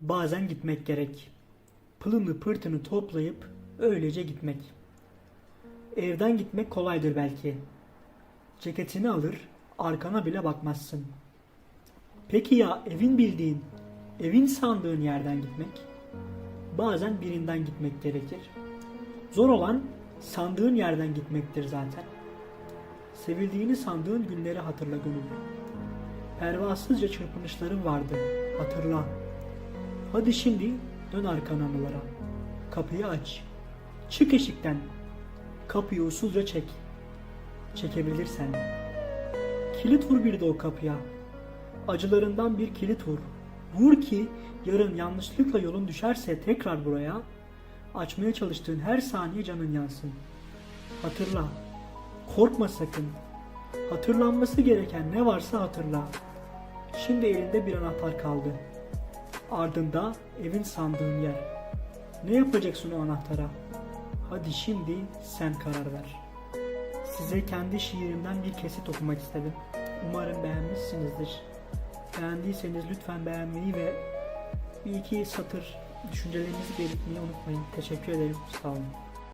Bazen gitmek gerek. Pılını pırtını toplayıp öylece gitmek. Evden gitmek kolaydır belki. Ceketini alır, arkana bile bakmazsın. Peki ya evin bildiğin, evin sandığın yerden gitmek? Bazen birinden gitmek gerekir. Zor olan sandığın yerden gitmektir zaten. Sevildiğini sandığın günleri hatırla gönül. Pervasızca çırpınışların vardı. Hatırla. Hadi şimdi dön arkana anılara. Kapıyı aç. Çık eşikten. Kapıyı usulca çek. Çekebilirsen. Kilit vur bir de o kapıya. Acılarından bir kilit vur. Vur ki yarın yanlışlıkla yolun düşerse tekrar buraya açmaya çalıştığın her saniye canın yansın. Hatırla. Korkma sakın. Hatırlanması gereken ne varsa hatırla. Şimdi elinde bir anahtar kaldı. Ardında evin sandığın yer. Ne yapacaksın o anahtara? Hadi şimdi sen karar ver. Size kendi şiirimden bir kesit okumak istedim. Umarım beğenmişsinizdir. Beğendiyseniz lütfen beğenmeyi ve bir iki satır düşüncelerinizi belirtmeyi unutmayın. Teşekkür ederim. Sağ olun.